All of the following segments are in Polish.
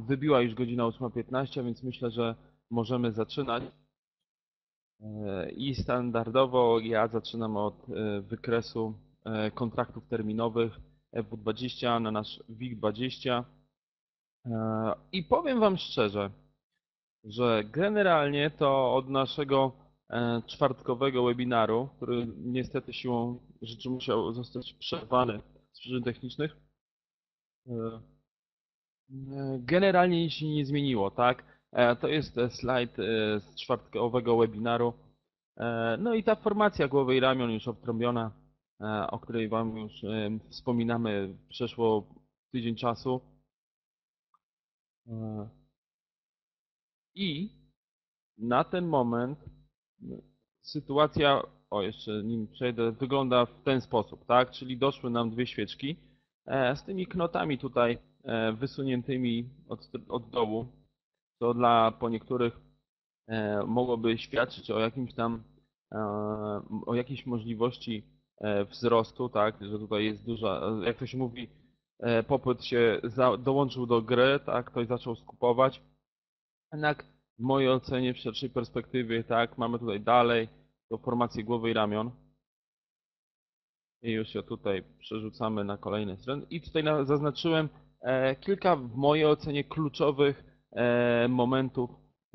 wybiła już godzina 8.15, więc myślę, że możemy zaczynać. E, I standardowo ja zaczynam od e, wykresu e, kontraktów terminowych FW20 na nasz WIG20. E, I powiem Wam szczerze, że generalnie to od naszego czwartkowego webinaru, który niestety siłą rzeczy musiał zostać przerwany z przyczyn technicznych, generalnie nic się nie zmieniło, tak? E, To jest e, slajd e, z czwartkowego webinaru. No i ta formacja głowy i ramion już obtrąbiona, o której Wam już wspominamy, przeszło tydzień czasu. I na ten moment sytuacja, o jeszcze nim przejdę, wygląda w ten sposób, tak? Czyli doszły nam dwie świeczki z tymi knotami tutaj wysuniętymi od, od dołu, co dla po niektórych e, mogłoby świadczyć o jakimś tam, e, o jakiejś możliwości e, wzrostu, tak? Że tutaj jest duża, jak to się mówi, e, popyt się za, dołączył do gry, tak? Ktoś zaczął skupować. Jednak w mojej ocenie, w szerszej perspektywie, tak, mamy tutaj dalej tą formację głowy i ramion. I już się tutaj przerzucamy na kolejny stron. I tutaj na- zaznaczyłem e, kilka w mojej ocenie kluczowych e, momentów,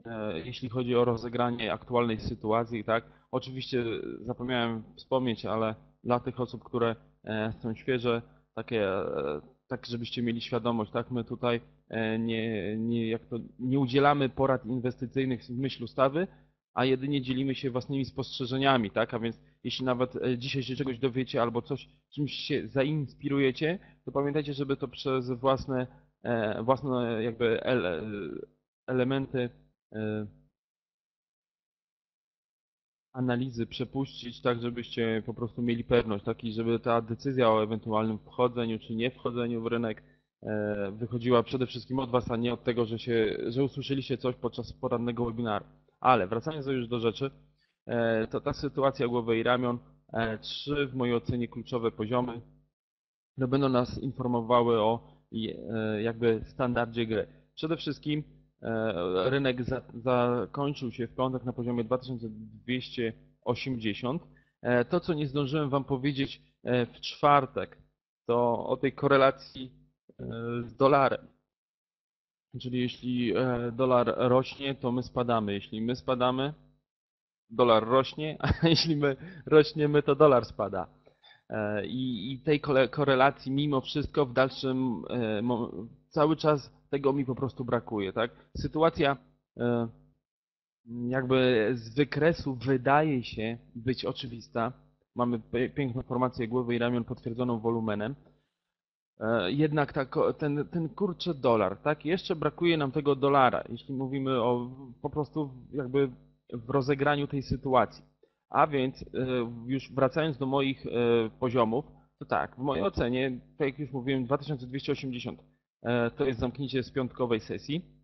e, jeśli chodzi o rozegranie aktualnej sytuacji, tak. Oczywiście zapomniałem wspomnieć, ale dla tych osób, które e, są świeże, takie, e, tak żebyście mieli świadomość, tak, my tutaj e, nie, nie, jak to, nie udzielamy porad inwestycyjnych w myśl ustawy, a jedynie dzielimy się własnymi spostrzeżeniami, tak? A więc jeśli nawet e, dzisiaj się czegoś dowiecie albo coś, czymś się zainspirujecie, to pamiętajcie, żeby to przez własne, e, własne jakby ele, elementy e, analizy przepuścić, tak żebyście po prostu mieli pewność, tak? I żeby ta decyzja o ewentualnym wchodzeniu czy nie wchodzeniu w rynek e, wychodziła przede wszystkim od Was, a nie od tego, że, się, że usłyszeliście coś podczas porannego webinaru. Ale wracając już do rzeczy, e, to ta sytuacja głowy i ramion, e, trzy w mojej ocenie kluczowe poziomy, które będą nas informowały o e, jakby standardzie gry. Przede wszystkim e, rynek za, zakończył się w piątek na poziomie 2280. E, To, co nie zdążyłem Wam powiedzieć e, w czwartek, to o tej korelacji e, z dolarem. Czyli jeśli e, dolar rośnie, to my spadamy. Jeśli my spadamy, dolar rośnie, a jeśli my rośniemy, to dolar spada. E, I, i tej korelacji mimo wszystko w dalszym e, cały czas tego mi po prostu brakuje, tak? Sytuacja e, jakby z wykresu wydaje się być oczywista. Mamy piękną formację głowy i ramion potwierdzoną wolumenem. Jednak ta, ten, ten kurczę dolar, tak? Jeszcze brakuje nam tego dolara, jeśli mówimy o po prostu jakby w rozegraniu tej sytuacji. A więc e, już wracając do moich e, poziomów, to tak, w mojej ocenie, tak jak już mówiłem, 2280 e, to jest zamknięcie z piątkowej sesji.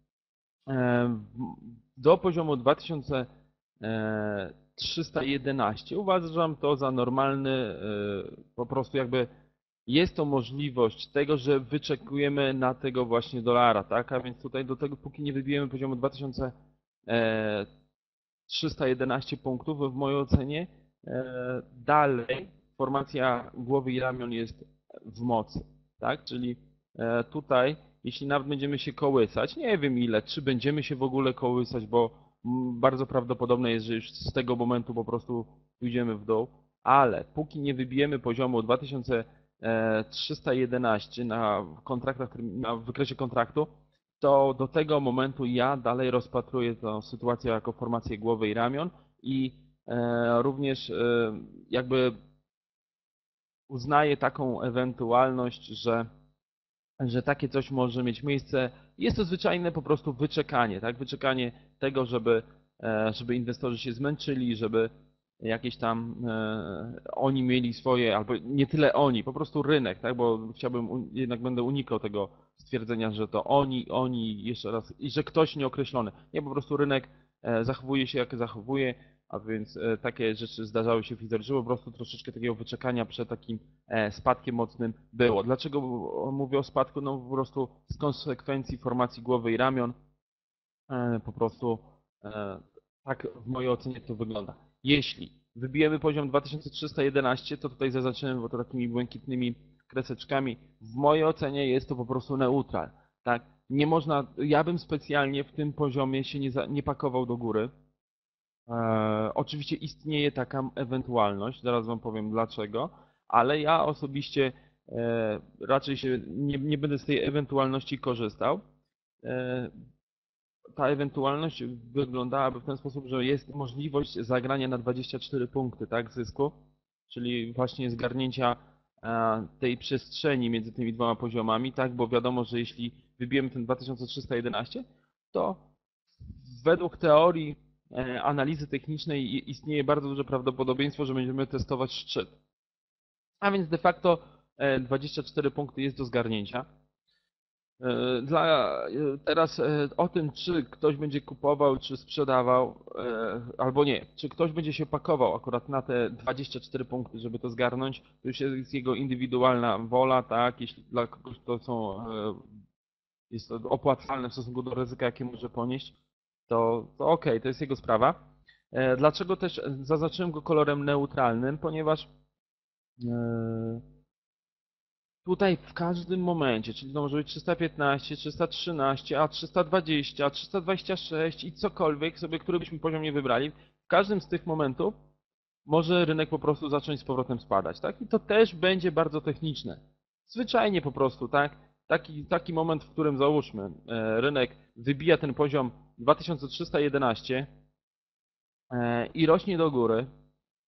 Do poziomu 2311 uważam to za normalny, po prostu jakby jest to możliwość tego, że wyczekujemy na tego właśnie dolara, tak? A więc tutaj do tego, póki nie wybijemy poziomu 2311 punktów, w mojej ocenie, e, dalej formacja głowy i ramion jest w mocy, tak? Czyli e, tutaj, jeśli nawet będziemy się kołysać, nie wiem ile, czy będziemy się w ogóle kołysać, bo bardzo prawdopodobne jest, że już z tego momentu po prostu pójdziemy w dół, ale póki nie wybijemy poziomu 2311 na kontraktach, na wykresie kontraktu, to do tego momentu ja dalej rozpatruję tę sytuację jako formację głowy i ramion i e, również e, jakby uznaję taką ewentualność, że, że takie coś może mieć miejsce. Jest to zwyczajne po prostu wyczekanie, tak? Wyczekanie tego, żeby, e, żeby inwestorzy się zmęczyli, żeby jakieś tam e, oni mieli swoje, albo nie tyle oni, po prostu rynek, tak? Bo chciałbym, jednak będę unikał tego stwierdzenia, że to oni, oni, jeszcze raz, i że ktoś nieokreślony. Nie, po prostu rynek e, zachowuje się jak zachowuje, a więc e, takie rzeczy zdarzały się w historii, po prostu troszeczkę takiego wyczekania przed takim e, spadkiem mocnym było. Dlaczego mówię o spadku? No po prostu z konsekwencji formacji głowy i ramion e, po prostu e, tak w mojej ocenie to wygląda. Jeśli wybijemy poziom 2311, to tutaj zaznaczyłem, bo to takimi błękitnymi kreseczkami, w mojej ocenie jest to po prostu neutral. Tak? Nie można, ja bym specjalnie w tym poziomie się nie, za, nie pakował do góry. E, oczywiście istnieje taka ewentualność, zaraz Wam powiem dlaczego, ale ja osobiście e, raczej się nie, nie będę z tej ewentualności korzystał. E, ta ewentualność wyglądałaby w ten sposób, że jest możliwość zagrania na 24 punkty tak, zysku, czyli właśnie zgarnięcia e, tej przestrzeni między tymi dwoma poziomami, tak, bo wiadomo, że jeśli wybijemy ten 2311, to według teorii e, analizy technicznej istnieje bardzo duże prawdopodobieństwo, że będziemy testować szczyt. A więc de facto e, 24 punkty jest do zgarnięcia. E, Dla, e, teraz e, o tym, czy ktoś będzie kupował, czy sprzedawał, albo nie, czy ktoś będzie się pakował akurat na te 24 punkty, żeby to zgarnąć, to już jest jego indywidualna wola, tak, jeśli dla kogoś to są, jest to opłacalne w stosunku do ryzyka, jakie może ponieść, to, to to jest jego sprawa. Dlaczego też zaznaczyłem go kolorem neutralnym? Ponieważ e, tutaj w każdym momencie, czyli to może być 315, 313, a 320, a 326 i cokolwiek sobie, który byśmy poziom nie wybrali, w każdym z tych momentów może rynek po prostu zacząć z powrotem spadać, tak? I to też będzie bardzo techniczne. Zwyczajnie po prostu, tak? Taki, taki moment, w którym załóżmy, e, rynek wybija ten poziom 2311 e, i rośnie do góry,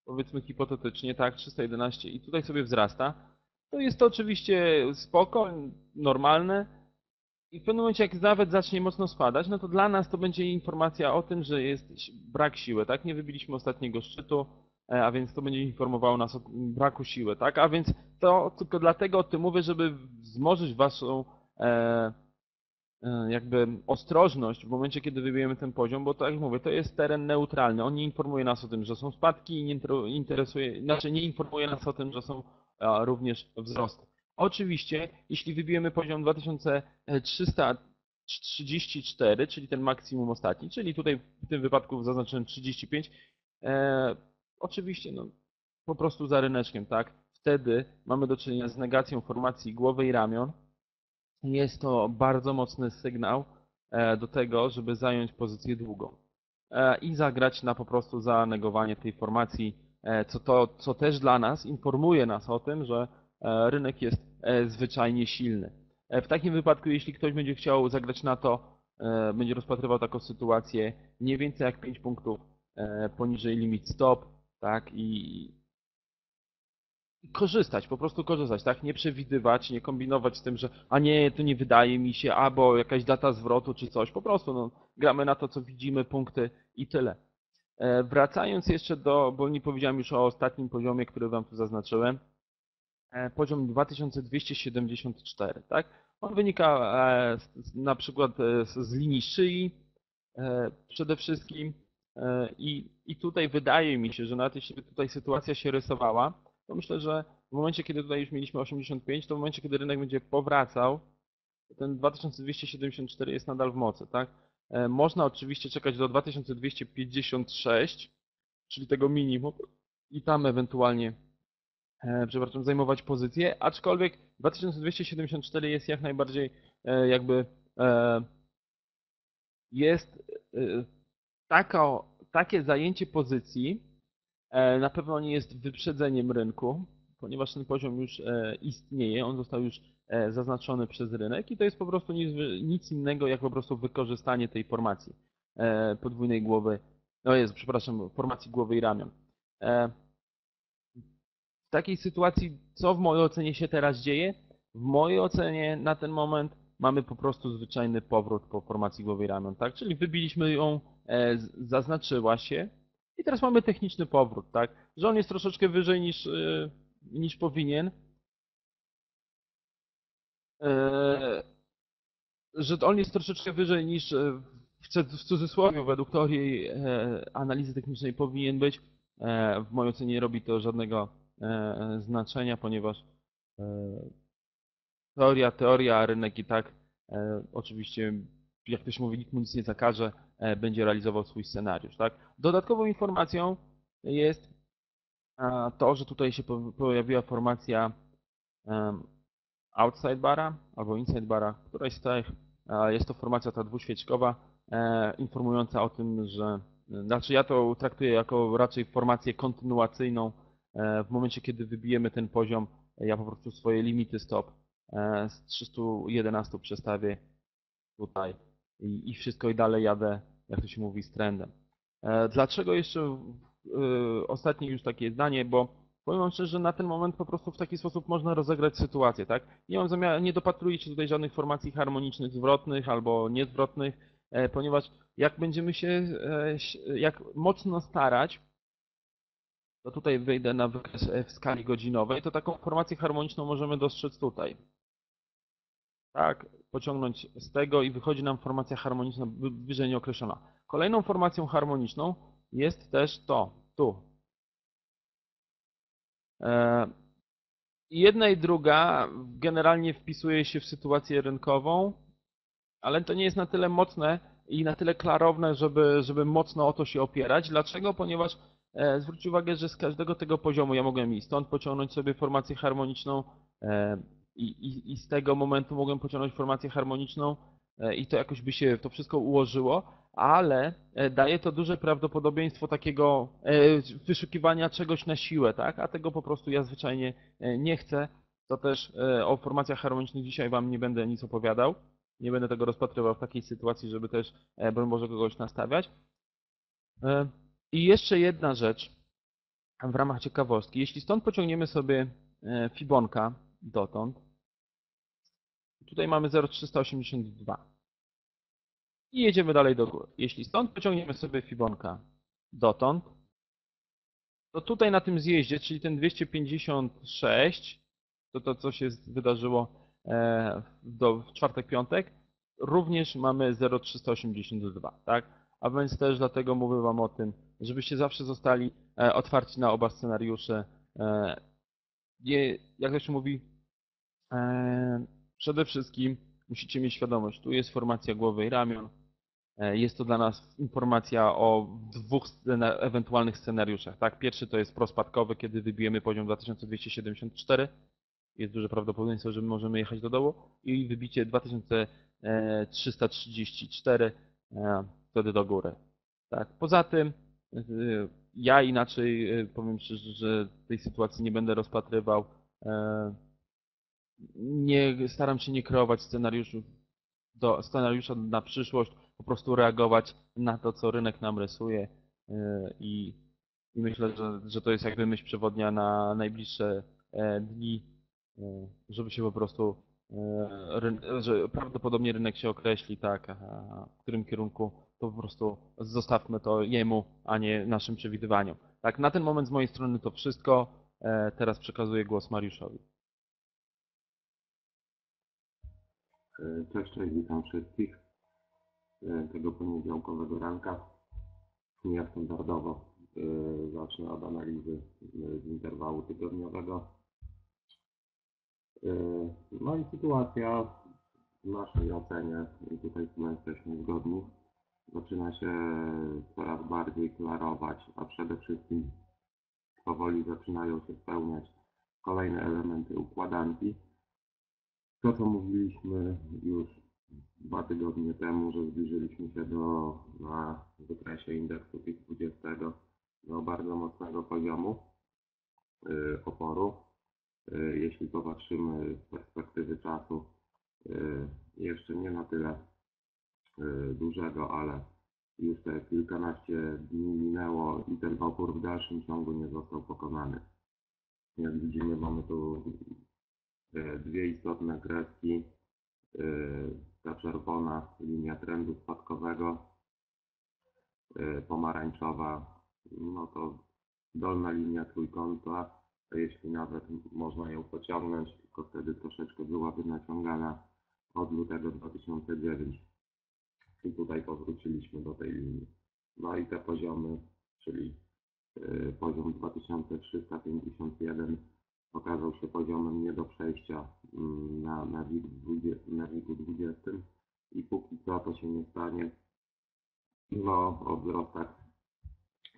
powiedzmy hipotetycznie, tak, 311 i tutaj sobie wzrasta, to jest to oczywiście spoko, normalne i w pewnym momencie jak nawet zacznie mocno spadać, no to dla nas to będzie informacja o tym, że jest brak siły, tak? Nie wybiliśmy ostatniego szczytu, e, a więc to będzie informowało nas o braku siły, tak? A więc to tylko dlatego o tym mówię, żeby wzmożyć waszą e, e, jakby ostrożność w momencie, kiedy wybijemy ten poziom, bo tak jak mówię, to jest teren neutralny. On nie informuje nas o tym, że są spadki nie interesuje, znaczy nie informuje nas o tym, że są również wzrosty. Oczywiście, jeśli wybijemy poziom 2334, czyli ten maksimum ostatni, czyli tutaj w tym wypadku zaznaczyłem 35, e, oczywiście no, po prostu za ryneczkiem, tak? Wtedy mamy do czynienia z negacją formacji głowy i ramion. Jest to bardzo mocny sygnał e, do tego, żeby zająć pozycję długą e, i zagrać na po prostu zanegowanie tej formacji, co, to, co też dla nas informuje nas o tym, że e, rynek jest e, zwyczajnie silny. E, W takim wypadku, jeśli ktoś będzie chciał zagrać na to, e, będzie rozpatrywał taką sytuację mniej więcej jak 5 punktów e, poniżej limit stop, tak, i korzystać, po prostu korzystać, tak? Nie przewidywać, nie kombinować z tym, że a nie, to nie wydaje mi się, albo jakaś data zwrotu czy coś. Po prostu no, gramy na to, co widzimy, punkty i tyle. E, Wracając jeszcze do, bo nie powiedziałem już o ostatnim poziomie, który Wam tu zaznaczyłem. E, Poziom 2274, tak? On wynika e, na przykład z linii szyi przede wszystkim i, i tutaj wydaje mi się, że nawet jeśli tutaj sytuacja się rysowała, to myślę, że w momencie, kiedy tutaj już mieliśmy 85, to w momencie, kiedy rynek będzie powracał, ten 2274 jest nadal w mocy, tak? E, Można oczywiście czekać do 2256, czyli tego minimum i tam ewentualnie e, przepraszam, zajmować pozycję, aczkolwiek 2274 jest jak najbardziej e, jakby jest taka, takie zajęcie pozycji na pewno nie jest wyprzedzeniem rynku, ponieważ ten poziom już istnieje, on został już zaznaczony przez rynek i to jest po prostu nic, nic innego jak po prostu wykorzystanie tej formacji e, podwójnej głowy, no jest, przepraszam, formacji głowy i ramion. E, W takiej sytuacji, co w mojej ocenie się teraz dzieje? W mojej ocenie na ten moment mamy po prostu zwyczajny powrót po formacji głowy i ramion, tak? Czyli wybiliśmy ją, e, zaznaczyła się i teraz mamy techniczny powrót, tak? Że on jest troszeczkę wyżej niż, e, niż powinien. E, Że on jest troszeczkę wyżej niż e, w cudzysłowie, według teorii e, analizy technicznej powinien być. W mojej ocenie nie robi to żadnego znaczenia, ponieważ teoria, teoria, a rynek i tak oczywiście, jak ktoś mówi, nikt mu nic nie zakaże, będzie realizował swój scenariusz. Tak? Dodatkową informacją jest to, że tutaj się po- pojawiła formacja outside bara albo inside bara, któraś z tych, e, jest to formacja ta dwuświeczkowa, e, informująca o tym, że, znaczy ja to traktuję jako raczej formację kontynuacyjną. E, W momencie, kiedy wybijemy ten poziom, ja po prostu swoje limity stop e, z 311 przestawię tutaj i, i wszystko i dalej jadę, jak to się mówi, z trendem. E, Dlaczego jeszcze e, ostatnie już takie zdanie, bo powiem wam szczerze, że na ten moment po prostu w taki sposób można rozegrać sytuację, tak? Nie mam zamiaru, nie dopatruję się tutaj żadnych formacji harmonicznych zwrotnych albo niezwrotnych, e, ponieważ jak będziemy się, e, jak mocno starać, to tutaj wejdę na wykres e, w skali godzinowej, to taką formację harmoniczną możemy dostrzec tutaj. Tak, pociągnąć z tego i wychodzi nam formacja harmoniczna wy- wyżej nieokreślona. Kolejną formacją harmoniczną jest też to, tu. E, Jedna i druga generalnie wpisuje się w sytuację rynkową, ale to nie jest na tyle mocne i na tyle klarowne, żeby, żeby mocno o to się opierać. Dlaczego? Ponieważ e, zwróć uwagę, że z każdego tego poziomu ja mogłem i stąd pociągnąć sobie formację harmoniczną e, i, i, i z tego momentu mogłem pociągnąć formację harmoniczną i to jakoś by się to wszystko ułożyło, ale e, daje to duże prawdopodobieństwo takiego e, wyszukiwania czegoś na siłę, tak? A tego po prostu ja zwyczajnie e, nie chcę. To też o formacjach harmonicznych dzisiaj Wam nie będę nic opowiadał. Nie będę tego rozpatrywał w takiej sytuacji, żeby też, broń Boże, kogoś nastawiać. I jeszcze jedna rzecz w ramach ciekawostki. Jeśli stąd pociągniemy sobie Fibonka dotąd, tutaj mamy 0,382 i jedziemy dalej do góry. Jeśli stąd pociągniemy sobie Fibonka dotąd, to tutaj na tym zjeździe, czyli ten 256, to to co się wydarzyło e, w czwartek, piątek, również mamy 0,382, tak? A więc też dlatego mówię Wam o tym, żebyście zawsze zostali e, otwarci na oba scenariusze. E, jak to się mówi, przede wszystkim musicie mieć świadomość, tu jest formacja głowy i ramion, Jest to dla nas informacja o dwóch ewentualnych scenariuszach. Tak? Pierwszy to jest prospadkowy, kiedy wybijemy poziom 2274. Jest duże prawdopodobieństwo, że możemy jechać do dołu. I wybicie 2334, e, wtedy do góry. Tak? Poza tym e, ja inaczej e, powiem szczerze, że tej sytuacji nie będę rozpatrywał. E, Nie, staram się nie kreować scenariuszów do scenariusza na przyszłość, po prostu reagować na to, co rynek nam rysuje yy, i, i myślę, że, że to jest jakby myśl przewodnia na najbliższe e, dni, yy, żeby się po prostu, ryn- że prawdopodobnie rynek się określi, tak, w którym kierunku, to po prostu zostawmy to jemu, a nie naszym przewidywaniom. Tak, na ten moment z mojej strony to wszystko. E, Teraz przekazuję głos Mariuszowi. E, Cześć, cześć, witam wszystkich e, tego poniedziałkowego ranka. Ja standardowo e, zacznę od analizy e, z interwału tygodniowego. E, No i sytuacja w naszej ocenie, i tutaj chyba jesteśmy zgodni, zaczyna się coraz bardziej klarować, a przede wszystkim powoli zaczynają się spełniać kolejne elementy układanki. To, co mówiliśmy już dwa tygodnie temu, że zbliżyliśmy się do, na wykresie indeksu PIK 20 do bardzo mocnego poziomu y, oporu. Y, Jeśli popatrzymy z perspektywy czasu, y, jeszcze nie na tyle dużego, ale już te kilkanaście dni minęło i ten opór w dalszym ciągu nie został pokonany. Jak widzimy, mamy tu dwie istotne kreski. Ta czerwona linia trendu spadkowego, e, pomarańczowa, no to dolna linia trójkąta, jeśli nawet można ją pociągnąć, tylko wtedy troszeczkę byłaby naciągana od lutego 2009. I tutaj powróciliśmy do tej linii. No i te poziomy, czyli y, poziom 2351 okazał się poziomem nie do przejścia mm, na, na, WIG 20, na WIG-u 20 i póki co to się nie stanie, no o wzrostach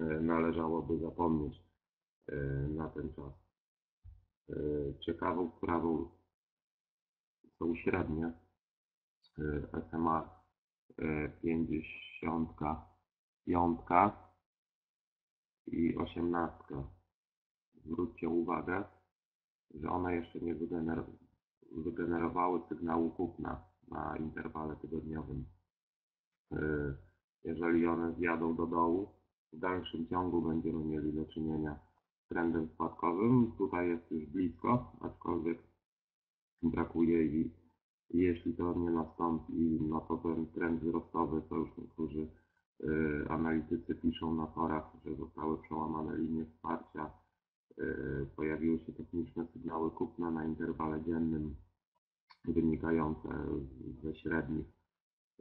y, należałoby zapomnieć y, na ten czas. Y, Ciekawą sprawą są średnie SMA y, 50 piątka i osiemnastka. Zwróćcie uwagę, że one jeszcze nie wygener- wygenerowały sygnału kupna na interwale tygodniowym. Yy, Jeżeli one zjadą do dołu, w dalszym ciągu będziemy mieli do czynienia z trendem spadkowym. Tutaj jest już blisko, aczkolwiek brakuje i jeśli to nie nastąpi, no to ten trend wzrostowy, co już niektórzy y, analitycy piszą na forach, że zostały przełamane linie wsparcia, pojawiły się techniczne sygnały kupna na interwale dziennym wynikające ze średnich,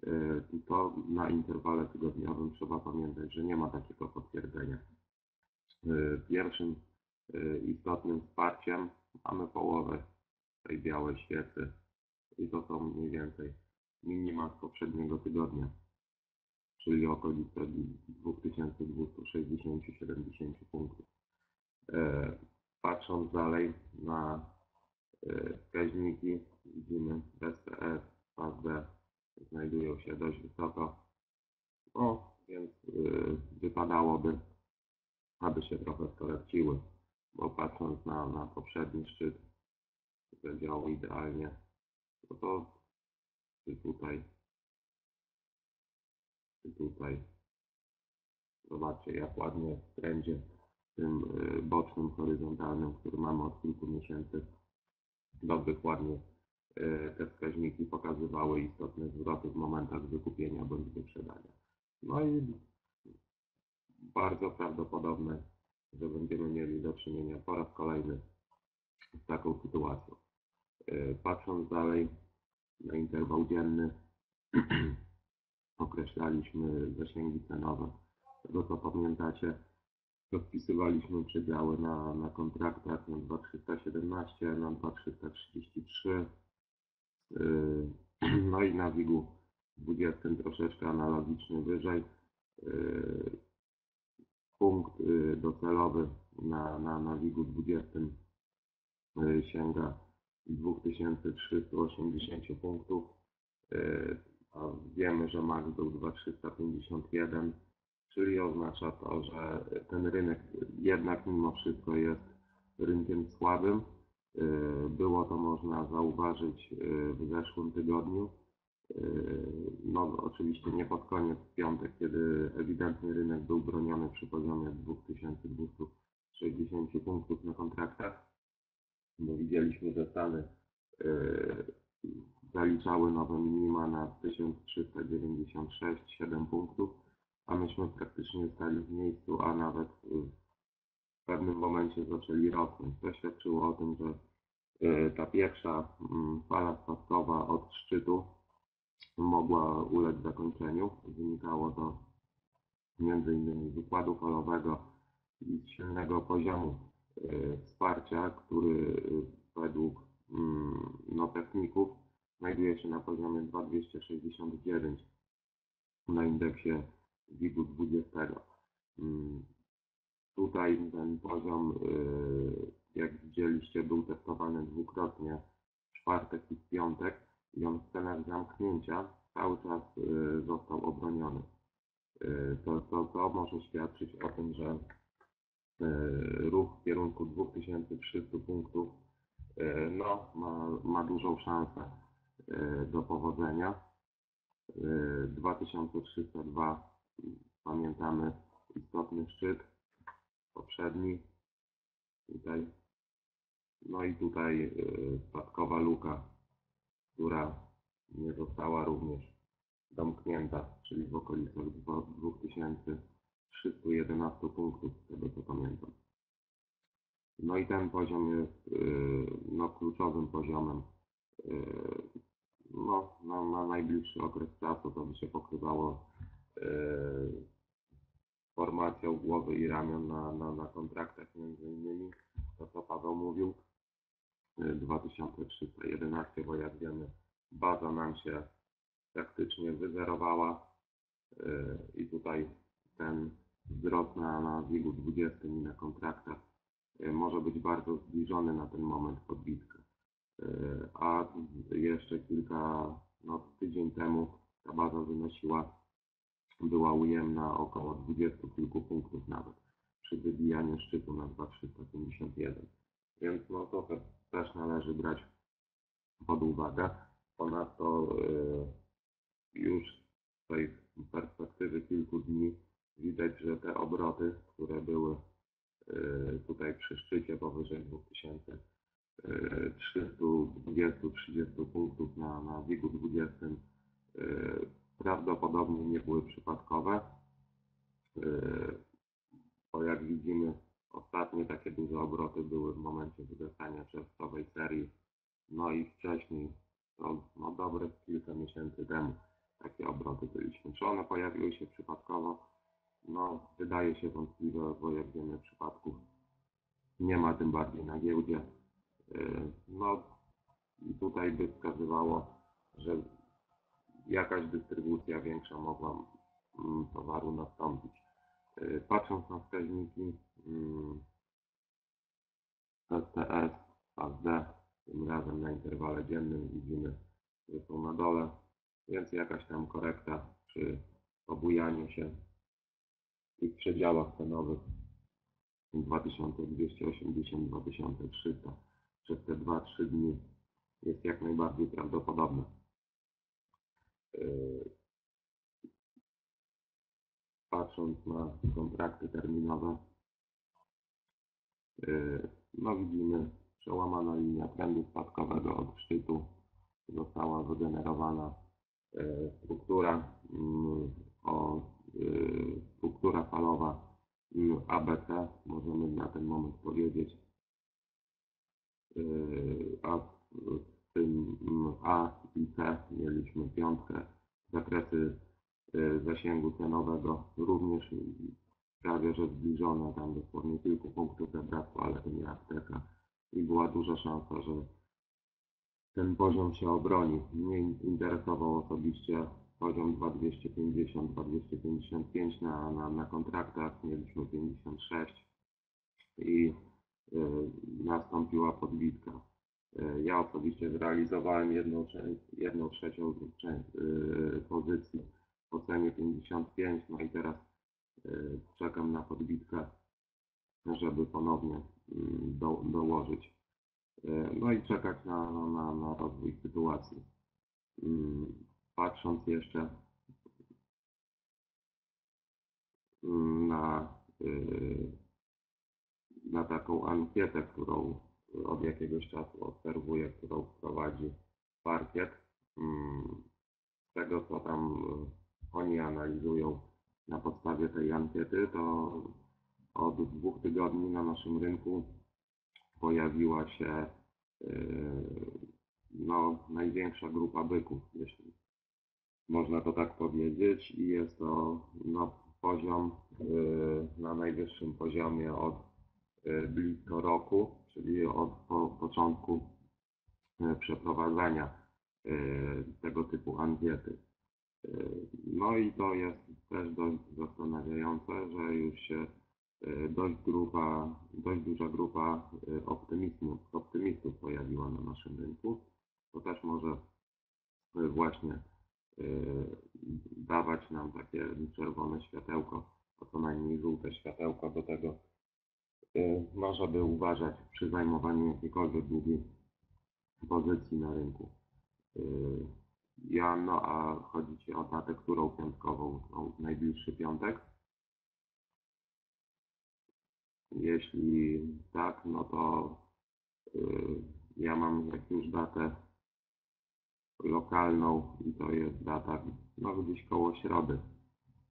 y, to na interwale tygodniowym trzeba pamiętać, że nie ma takiego potwierdzenia. Y, Pierwszym y, istotnym wsparciem mamy połowę tej białej świecy i to są mniej więcej minima z poprzedniego tygodnia, czyli okolice 2260-70 punktów. E, Patrząc dalej na e, wskaźniki, widzimy STS, PASD znajdują się dość wysoko, no więc e, wypadałoby, aby się trochę skorekciły, bo patrząc na, na poprzedni szczyt, który działał idealnie, no to czy tutaj, czy tutaj. Zobaczcie, jak ładnie w trendzie tym y, bocznym, horyzontalnym, który mamy od kilku miesięcy, dosyć ładnie y, te wskaźniki pokazywały istotne zwroty w momentach wykupienia bądź wyprzedania. No i bardzo prawdopodobne, że będziemy mieli do czynienia po raz kolejny z taką sytuacją. Y, Patrząc dalej na interwał dzienny, określaliśmy zasięgi cenowe. Z tego co pamiętacie, rozpisywaliśmy przedziały na, na kontraktach na 2317, na 2333, yy, no i na WIG-u 20 troszeczkę analogicznie wyżej. Yy, Punkt yy, docelowy na, na, na WIG-u 20 yy, sięga 2380 punktów, a wiemy, że max był 2351, czyli oznacza to, że ten rynek jednak mimo wszystko jest rynkiem słabym. Yy, Było to można zauważyć yy, w zeszłym tygodniu. Yy, No oczywiście nie pod koniec piątek, kiedy ewidentnie rynek był broniony przy poziomie 2260 punktów na kontraktach bo widzieliśmy, że Stany zaliczały nowe minima na 1396, 7 punktów, a myśmy praktycznie stali w miejscu, a nawet yy, w pewnym momencie zaczęli rosnąć. To świadczyło o tym, że yy, ta pierwsza mm, fala spadkowa od szczytu mogła ulec zakończeniu. Wynikało to innymi z układu falowego i silnego poziomu e, wsparcia, który według mm, no, techników znajduje się na poziomie 2269 na indeksie WIG-u 20. Mm, Tutaj ten poziom, e, jak widzieliście, był testowany dwukrotnie w czwartek i w piątek i on w cenach zamknięcia cały czas został obroniony. To, to, to może świadczyć o tym, że ruch w kierunku 2300 punktów no, ma, ma dużą szansę do powodzenia. 2302 pamiętamy istotny szczyt poprzedni tutaj no i tutaj spadkowa luka która nie została również domknięta, czyli w okolicach 2311 punktów, z tego co pamiętam. No i ten poziom jest yy, no, kluczowym poziomem yy, no, na, na najbliższy okres czasu, to to się pokrywało formacją głowy i ramion na, na, na kontraktach między innymi, to co Paweł mówił, e, 2311, bo jak wiemy, baza nam się praktycznie wyzerowała e, i tutaj ten wzrost na, na WIG-u 20 i na kontraktach e, może być bardzo zbliżony na ten moment podbitka. A jeszcze kilka, no tydzień temu ta baza wynosiła, była ujemna około 20 kilku punktów nawet przy wybijaniu szczytu na 2351. Więc no to te- też należy brać pod uwagę. Ponadto e, już z tej perspektywy kilku dni widać, że te obroty, które były e, tutaj przy szczycie powyżej 2000, 320-30 punktów na, na WIG-u 20 e, prawdopodobnie nie były przypadkowe, E, bo jak widzimy ostatnie takie duże obroty były w momencie wygaszania czerwcowej serii, no i wcześniej, to no dobre kilka miesięcy temu takie obroty byliśmy. Czy one pojawiły się przypadkowo? No wydaje się wątpliwe, bo jak wiemy przypadków nie ma, tym bardziej na giełdzie. Yy, No i tutaj by wskazywało, że jakaś dystrybucja większa mogła mm, towaru nastąpić. Yy, Patrząc na wskaźniki mm, STS, ASD, tym razem na interwale dziennym widzimy, że są na dole, więc jakaś tam korekta przy obujaniu się w tych przedziałach cenowych 2280-2300 przez te 2-3 dni jest jak najbardziej prawdopodobne. Yy, Patrząc na kontrakty terminowe, yy, no widzimy przełamana linia trendu spadkowego od szczytu została wygenerowana yy, struktura mm, o struktura falowa ABC, możemy na ten moment powiedzieć, a tym mm, A i C mieliśmy piątkę. Zakresy yy, zasięgu cenowego również prawie że zbliżone, tam dosłownie kilku punktów zabrakło, ale to nie apteka i była duża szansa, że ten poziom się obroni. Mnie interesował osobiście poziom 2250-2255 na, na, na kontraktach, mieliśmy 56 i y, nastąpiła podbitka. Y, Ja osobiście zrealizowałem jedną, jedną trzecią y, pozycji w ocenie 55, no i teraz y, czekam na podbitkę, żeby ponownie mm, do, dołożyć. No i czekać na, na, na, rozwój sytuacji. Mm, Patrząc jeszcze mm, na na taką ankietę, którą jakiegoś czasu obserwuję, którą prowadzi parkiet. Mm, Z tego, co tam y, oni analizują na podstawie tej ankiety, to od dwóch tygodni na naszym rynku pojawiła się y, no, największa grupa byków, jeśli można to tak powiedzieć i jest to no, poziom y, na najwyższym poziomie od blisko roku, czyli od po, początku y, przeprowadzania y, tego typu ankiety. Y, No i to jest też dość zastanawiające, że już się dość grupa, dość duża grupa optymistów, optymistów pojawiła na naszym rynku. To też może właśnie dawać nam takie czerwone światełko, a co najmniej żółte światełko do tego, y, no żeby uważać przy zajmowaniu jakiejkolwiek długiej pozycji na rynku. Y, Ja, no a chodzi Ci o datę, którą piątkową, tą najbliższy piątek? Jeśli tak, no to y, ja mam już datę lokalną i to jest data no gdzieś koło środy.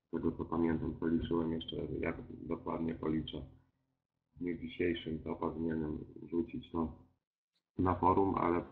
Z tego co pamiętam, to liczyłem jeszcze, jak dokładnie policzę dniu dzisiejszym, to powinienem rzucić to na forum, ale